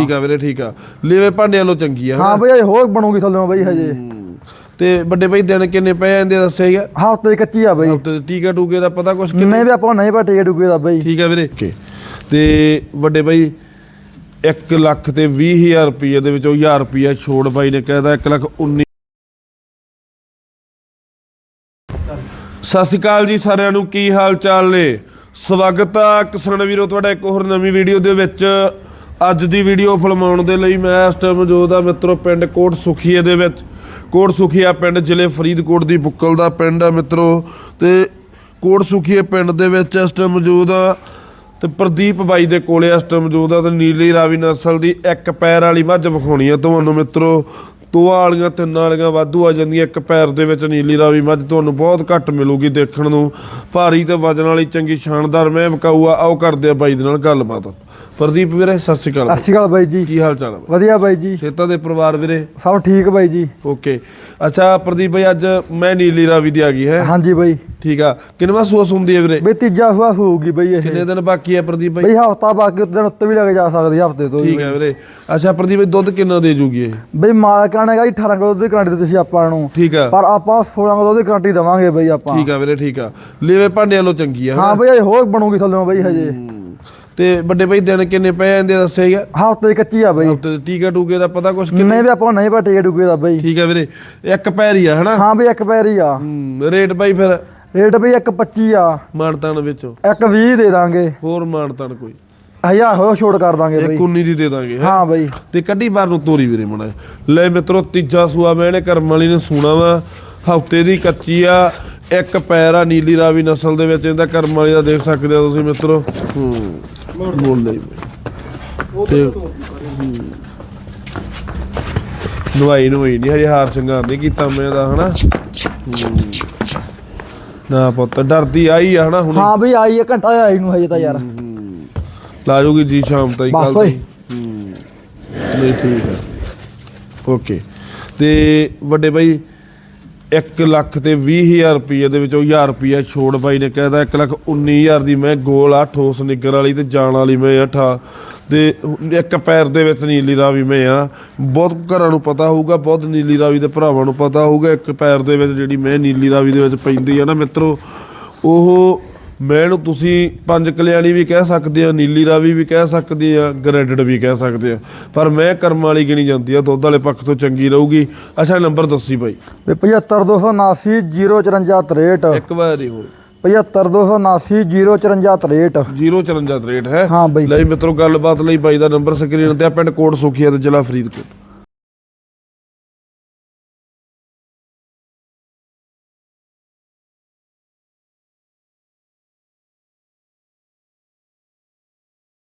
ਠੀਕ ਆ ਵੀਰੇ ਠੀਕ ਆ। ਲੇਵੇ ਭਾਂਡੇ ਵੱਲੋਂ ਚੰਗੀ ਆ। ਹਾਂ ਬਈ ਹੋਰ ਬਣੂਗੀ ਥੱਲੇ ਬਈ ਹਜੇ। ਤੇ ਵੱਡੇ ਬਾਈ ਦਿਨ ਕਿੰਨੇ ਪਏ ਜਾਂਦੇ ਦੱਸਿਆ ਹੀਗਾ ਹਫ਼ਤੇ ਦੀ ਕੱਚੀ ਆ ਬਈ। ਹਫ਼ਤੇ ਦੇ ਟੀਕਾ ਟੂਕੇ ਦਾ ਪਤਾ ਕੁਛ ਕਿ ਨਹੀਂ ਵੀ ਆਪਾਂ ਨੂੰ ਨਹੀਂ ਪਾ ਟਿਕਟ ਟੁਕੇ ਦਾ ਬਈ। ਠੀਕ ਆ ਵੀਰੇ। ਓਕੇ ਤੇ ਵੱਡੇ ਬਾਈ 1 ਲੱਖ ਤੇ 20000 ਰੁਪਏ ਦੇ ਵਿੱਚੋਂ 1000 ਰੁਪਏ ਛੋੜ ਬਾਈ ਨੇ ਕਹਿਦਾ 1 ਲੱਖ 19 ਸਤਿ ਸ਼੍ਰੀ ਅਕਾਲ ਜੀ ਸਾਰਿਆਂ ਨੂੰ ਕੀ ਹਾਲ ਚਾਲ ਨੇ? ਸਵਾਗਤ ਆ ਕਿਸਾਨ ਵੀਰੋ ਤੁਹਾਡਾ ਇੱਕ ਹੋਰ ਨਵੀਂ ਵੀਡੀਓ ਦੇ ਵਿੱਚ। ਅੱਜ ਦੀ ਵੀਡੀਓ ਫਿਲਮਾਉਣ ਦੇ ਲਈ ਮੈਂ ਇਸ ਟਾਈਮ ਮੌਜੂਦ ਆ ਮਿੱਤਰੋ ਪਿੰਡ ਕੋਟ ਸੁਖੀਏ ਦੇ ਵਿੱਚ। ਕੋਟ ਸੁਖੀਆ ਪਿੰਡ ਜ਼ਿਲ੍ਹੇ ਫਰੀਦਕੋਟ ਦੀ ਬੁੱਕਲ ਦਾ ਪਿੰਡ ਆ ਮਿੱਤਰੋ ਤੇ ਕੋਟ ਸੁਖੀਏ ਪਿੰਡ ਦੇ ਵਿੱਚ ਇਸ ਟਾਈਮ ਮੌਜੂਦ ਆ ਤੇ ਪ੍ਰਦੀਪ ਬਾਈ ਦੇ ਕੋਲੇ ਇਸ ਟਾਈਮ ਮੌਜੂਦ ਆ ਤੇ ਨੀਲੀ ਰਾਵੀ ਨਸਲ ਦੀ ਇੱਕ ਪੈਰ ਵਾਲੀ ਮੱਝ ਵਿਖਾਉਣੀ ਆ ਤੁਹਾਨੂੰ ਮਿੱਤਰੋ। ਦੋ ਵਾਲੀਆਂ ਤਿੰਨ ਵਾਲੀਆਂ ਵਾਧੂ ਆ ਜਾਂਦੀਆਂ, ਇੱਕ ਪੈਰ ਦੇ ਵਿੱਚ ਨੀਲੀ ਰਾਵੀ ਮੱਝ ਤੁਹਾਨੂੰ ਬਹੁਤ ਘੱਟ ਮਿਲੂਗੀ ਦੇਖਣ ਨੂੰ। ਭਾਰੀ ਤੇ ਵਜਨ ਵਾਲੀ ਚੰਗੀ ਸ਼ਾਨਦਾਰ ਮੈਂ ਵਿਕਾਊ ਆ, ਆਓ ਕਰਦੇ ਆ ਬਾਈ ਦੇ ਨਾਲ ਗੱਲਬਾਤ। ਪ੍ਰਦੀਪ ਵੀਰੇ ਸਤਿ ਸ਼੍ਰੀ ਅਕਾਲ ਸਤਿ ਸ਼੍ਰੀ ਅਕਾਲ ਬਾਈ ਜੀ। ਕੀ ਹਾਲ ਚਾਲ ਹੈ? ਵਧੀਆ ਬਾਈ ਜੀ। ਸੇਤਾ ਦੇ ਪਰਿਵਾਰ ਵੀਰੇ? ਸਭ ਠੀਕ ਬਾਈ ਜੀ। ਓਕੇ। ਅੱਛਾ ਪ੍ਰਦੀਪ ਬਾਈ ਅੱਜ ਮੈਂ ਨੀਲੀ ਰਾਵੀ ਦੀ ਆ ਗਈ ਹੈ। ਹਾਂਜੀ ਬਾਈ। ਠੀਕ ਆ। ਕਿੰਨਵਾ ਸੂਸ ਹੁੰਦੀ ਹੈ ਵੀਰੇ? ਬਈ ਤੀਜਾ ਸੁਆ ਹੋਊਗੀ ਬਈ ਇਹ। ਕਿੰਨੇ ਦਿਨ ਬਾਕੀ ਹੈ ਪ੍ਰਦੀਪ ਬਾਈ? ਬਈ ਹਫਤਾ ਬਾਕੀ ਉੱਤੇ ਦਿਨ ਉੱਤੇ ਵੀ ਲੱਗ ਜਾ ਸਕਦੀ ਹਫ਼ਤੇ ਤੋਂ ਠੀਕ ਹੈ ਵੀਰੇ। ਅੱਛਾ ਪ੍ਰਦੀਪ ਬਾਈ ਦੁੱਧ ਕਿੰਨਾ ਦੇ ਜੂਗੀ ਇਹ? ਬਈ ਮਾਲਕਾਂ ਨੇ ਕਹੀ 18 ਕਿਲੋ ਦੀ ਗਰੰਟੀ ਦਿੱਤੀ ਸੀ ਆਪਾਂ ਨੂੰ। ਠੀਕ ਆ। ਪਰ ਆਪਾਂ 16 ਕਿਲੋ ਦੀ ਗਰੰਟੀ ਦਵਾਂਗੇ ਬਈ ਆਪਾਂ। ਠੀਕ ਆ ਵੀਰੇ ਠੀਕ ਆ। ਲੇਵੇ ਭਾਂਡੇ ਵੱਲੋਂ ਚੰਗੀ ਆ ਹਾਂ ਬਈ ਹੋਰ ਬਣੂਗੀ ਥੱਲੇ ਬਈ ਹਜੇ। ਤੇ ਵੱਡੇ ਬਾਈ ਦਿਨ ਕਿੰਨੇ ਪਏ ਜਾਂਦੇ ਦੱਸਿਆ ਹੀਗਾ ਹਫ਼ਤੇ ਕੱਚੀ ਆ ਬਈ। ਹਫ਼ਤੇ ਦੇ ਟੀਕਾ ਟੂਕੇ ਦਾ ਪਤਾ ਕੁਛ ਕਿ ਨਹੀਂ ਵੀ ਆਪਾਂ ਨੂੰ ਨਹੀਂ ਪਾ ਟਿਕਟ ਟੁਕੇ ਦਾ ਬਈ। ਠੀਕ ਆ ਵੀਰੇ ਇੱਕ ਪੈਰ ਹੀ ਆ ਹਨਾ? ਹਾਂ ਬਈ ਇੱਕ ਪੈਰ ਹੀ ਆ। ਹੂੰ, ਰੇਟ ਬਾਈ ਫਿਰ? ਰੇਟ ਬਈ ਇੱਕ 25 ਆ। ਮਾਨਤਾਨ ਵਿੱਚੋਂ। ਇੱਕ 20 ਦੇ ਦਾਂਗੇ। ਹੋਰ ਮਾਨਤਾਨ ਕੋਈ? ਹਜ਼ਾਰ ਹੋਰ ਛੋਟ ਕਰ ਦਾਂਗੇ ਬਈ। ਇੱਕ 19 ਦੀ ਦੇ ਦਾਂਗੇ ਹੈਂ। ਹਾਂ ਬਈ। ਤੇ ਕੱਢੀ ਬਾਰ ਨੂੰ ਤੋਰੀ ਵੀਰੇ ਮਣਾ ਲੈ ਮਿੱਤਰੋ ਤੀਜਾ ਸੂਆ ਮੈਂ ਇਹਨੇ ਕਰਮ ਵਾਲੀ ਨੇ ਸੂਣਾ ਵਾ। ਹਫ਼ਤੇ ਦੀ ਕੱਚੀ ਆ ਇੱਕ ਪੈਰ ਆ ਨੀਲੀ ਰਾਵੀ ਨਸਲ ਦੇ ਵਿੱਚ। ਇਹਦਾ ਕਰਮ ਵਾਲੀ ਦਾ ਦੇਖ ਸਕਦੇ ਹੋ ਤੁਸੀਂ ਮਿੱਤਰੋ। ਹੂੰ। ਲਈ ਤੇ ਹੂੰ। ਨਹੀਂ ਹਜੇ ਹਾਰ ਸ਼ਿੰਗਾਰ ਨਹੀਂ ਕੀਤਾ ਮੈਂ ਇਹਦਾ ਹਨਾ। ਨਾ ਪੁੱਤ ਡਰਦੀ ਆਈ ਆ ਹਨਾ ਹੁਣ? ਹਾਂ ਬਈ ਆਈ ਆ ਘੰਟਾ ਆਈ ਨੂੰ ਹਜੇ ਤਾਂ ਯਾਰ। ਲਾ ਜੂਗੀ ਜੀ ਸ਼ਾਮ ਤਾਈਂ ਬਸ ਕੱਲ। ਹੂੰ। ਨਹੀਂ ਠੀਕ ਹੈ ਓਕੇ। ਤੇ ਵੱਡੇ ਬਾਈ 1 ਲੱਖ ਤੇ 20000 ਰੁਪਏ ਦੇ ਵਿੱਚੋਂ 1000 ਰੁਪਏ ਛੋੜ ਬਾਈ ਨੇ ਕਹਿਦਾ 1 ਲੱਖ 19000 ਦੀ ਮੈਂ ਗੋਲ ਆ, ਠੋਸ ਨਿੱਗਰ ਵਾਲੀ ਤੇ ਜਾਣ ਵਾਲੀ ਮੈਂ ਅਠਾ ਠਾ। ਇੱਕ ਪੈਰ ਦੇ ਵਿੱਚ ਨੀਲੀ ਰਾਵੀ ਮੈਂ ਆ। ਬਹੁਤ ਘਰਾਂ ਨੂੰ ਪਤਾ ਹੋਊਗਾ, ਬਹੁਤ ਨੀਲੀ ਰਾਵੀ ਦੇ ਭਰਾਵਾਂ ਨੂੰ ਪਤਾ ਹੋਊਗਾ। ਇੱਕ ਪੈਰ ਦੇ ਵਿੱਚ ਜਿਹੜੀ ਮੈਂ ਨੀਲੀ ਰਾਵੀ ਦੇ ਵਿੱਚ ਪੈਂਦੀ ਆ ਨਾ ਮਿੱਤਰੋ, ਉਹ ਮੈਂ ਨੂੰ ਤੁਸੀਂ ਪੰਜ ਕਲਿਆਣੀ ਵੀ ਕਹਿ ਸਕਦੇ ਆ ਨੀਲੀ ਰਾਵੀ ਵੀ ਕਹਿ ਸਕਦੇ ਆ ਗ੍ਰੈਡਡ ਵੀ ਕਹਿ ਸਕਦੇ ਆ। ਪਰ ਮੈਂ ਕਰਮ ਵਾਲੀ ਗਿਣੀ ਜਾਂਦੀ ਆ ਦੁੱਧ ਵਾਲੇ ਪੱਖ ਤੋਂ ਚੰਗੀ ਰਹੂਗੀ। ਅੱਛਾ ਨੰਬਰ ਦੱਸੀ ਬਾਈ। ਵੀ 75279 05463 ਇੱਕ ਵਾਰ ਹੀ ਹੋਰ 75279 05463 054 ਰੇਟ ਹੈ। ਹਾਂ ਬਾਈ। ਲਈ ਮਿੱਤਰੋ ਗੱਲਬਾਤ ਲਈ ਬਾਈ ਦਾ ਨੰਬਰ ਸਕਰੀਨ ਤੇ ਆ ਪਿੰਡ ਕੋਟ ਸੁਖੀਆ ਤੇ ਜ਼ਿਲ੍ਹਾ ਫਰੀਦਕੋਟ।